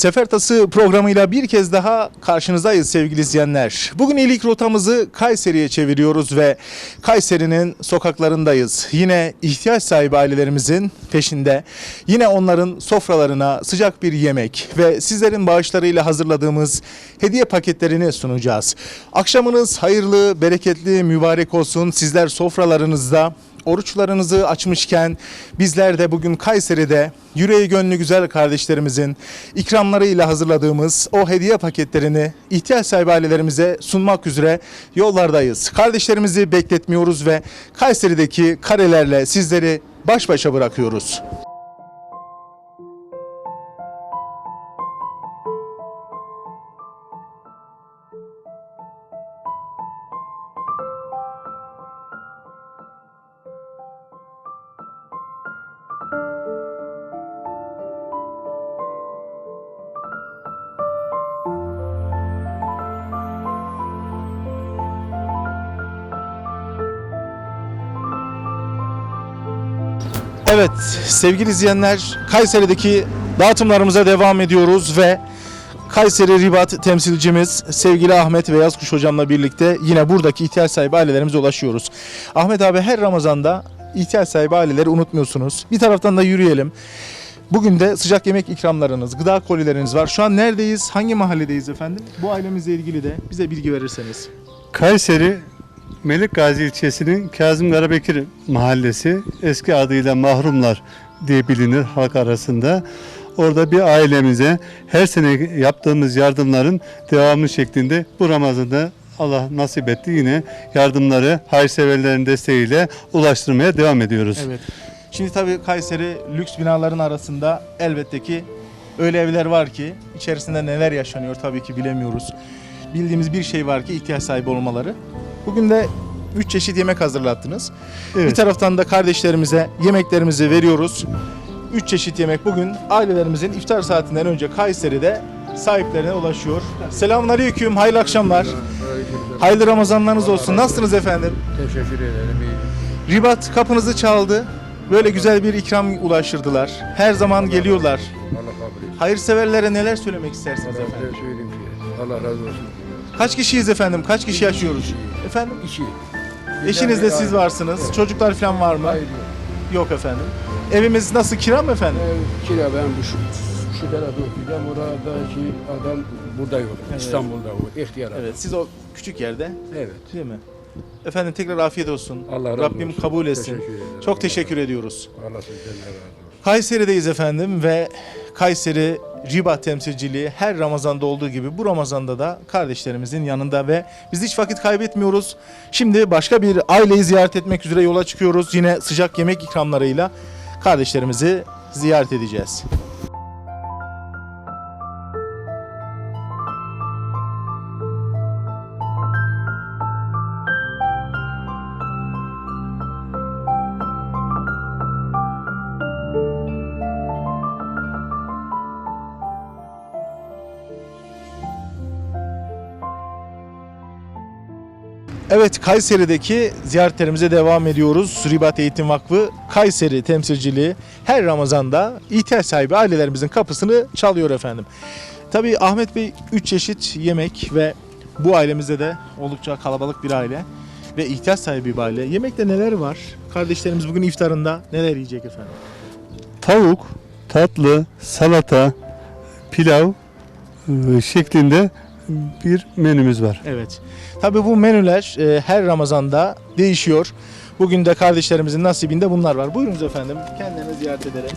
Sefer Tası programıyla bir kez daha karşınızdayız sevgili izleyenler. Bugün ilk rotamızı Kayseri'ye çeviriyoruz ve Kayseri'nin sokaklarındayız. Yine ihtiyaç sahibi ailelerimizin peşinde. Yine onların sofralarına sıcak bir yemek ve sizlerin bağışlarıyla hazırladığımız hediye paketlerini sunacağız. Akşamınız hayırlı, bereketli, mübarek olsun. Sizler sofralarınızda Oruçlarınızı açmışken bizler de bugün Kayseri'de yüreği gönlü güzel kardeşlerimizin ikramlarıyla hazırladığımız o hediye paketlerini ihtiyaç sahibi ailelerimize sunmak üzere yollardayız. Kardeşlerimizi bekletmiyoruz ve Kayseri'deki karelerle sizleri baş başa bırakıyoruz. Evet sevgili izleyenler Kayseri'deki dağıtımlarımıza devam ediyoruz ve Kayseri Ribat temsilcimiz sevgili Ahmet Beyazkuş hocamla birlikte yine buradaki ihtiyaç sahibi ailelerimize ulaşıyoruz. Ahmet abi her Ramazan'da ihtiyaç sahibi aileleri unutmuyorsunuz. Bir taraftan da yürüyelim. Bugün de sıcak yemek ikramlarınız, gıda kolileriniz var. Şu an neredeyiz? Hangi mahalledeyiz efendim? Bu ailemizle ilgili de bize bilgi verirseniz. Kayseri Melik ilçesinin Kazım Karabekir mahallesi eski adıyla Mahrumlar diye bilinir halk arasında. Orada bir ailemize her sene yaptığımız yardımların devamı şeklinde bu Ramazan'da Allah nasip etti yine yardımları hayırseverlerin desteğiyle ulaştırmaya devam ediyoruz. Evet. Şimdi tabii Kayseri lüks binaların arasında elbette ki öyle evler var ki içerisinde neler yaşanıyor tabii ki bilemiyoruz. Bildiğimiz bir şey var ki ihtiyaç sahibi olmaları. Bugün de 3 çeşit yemek hazırlattınız. Bir Evet. taraftan da kardeşlerimize yemeklerimizi veriyoruz. 3 çeşit yemek bugün ailelerimizin iftar saatinden önce Kayseri'de sahiplerine ulaşıyor. Selamünaleyküm, hayırlı akşamlar. Hayırlı Ramazanlarınız olsun. Nasılsınız efendim? Teşekkür ederim. iyi. Ribat kapınızı çaldı. Böyle güzel bir ikram ulaştırdılar. Her zaman geliyorlar. Allah. Hayırseverlere neler söylemek istersiniz efendim? Allah razı olsun. Kaç kişiyiz efendim? Kaç kişi yaşıyoruz? Efendim? İki. Eşiniz de siz varsınız. Evet. Çocuklar falan var mı? Hayır. Yok efendim. Evimiz nasıl? Kira mı efendim? Ev kira ben bu şu, şu tarafta okuyacağım. Oradaki adam burada yok. Evet. İstanbul'da o. İhtiyar adam. Evet. Siz o küçük yerde Evet. değil mi? Efendim tekrar afiyet olsun. Allah razı Rabbim olsun. kabul etsin. Teşekkür ederim. Çok teşekkür ediyoruz. Allah sizden de razı olsun. Kayseri'deyiz efendim ve Kayseri Riba temsilciliği her Ramazan'da olduğu gibi bu Ramazan'da da kardeşlerimizin yanında ve biz hiç vakit kaybetmiyoruz. Şimdi başka bir aileyi ziyaret etmek üzere yola çıkıyoruz. Yine sıcak yemek ikramlarıyla kardeşlerimizi ziyaret edeceğiz. Evet Kayseri'deki ziyaretlerimize devam ediyoruz. Ribat Eğitim Vakfı Kayseri temsilciliği her Ramazan'da ihtiyaç sahibi ailelerimizin kapısını çalıyor efendim. Tabii Ahmet Bey 3 çeşit yemek ve bu ailemizde de oldukça kalabalık bir aile ve ihtiyaç sahibi bir aile. Yemekte neler var? Kardeşlerimiz bugün iftarında neler yiyecek efendim? Tavuk, tatlı, salata, pilav e, şeklinde bir menümüz var. Evet. Tabii bu menüler e, her Ramazan'da değişiyor. Bugün de kardeşlerimizin nasibinde bunlar var. Buyurunuz efendim. Kendilerini ziyaret edelim.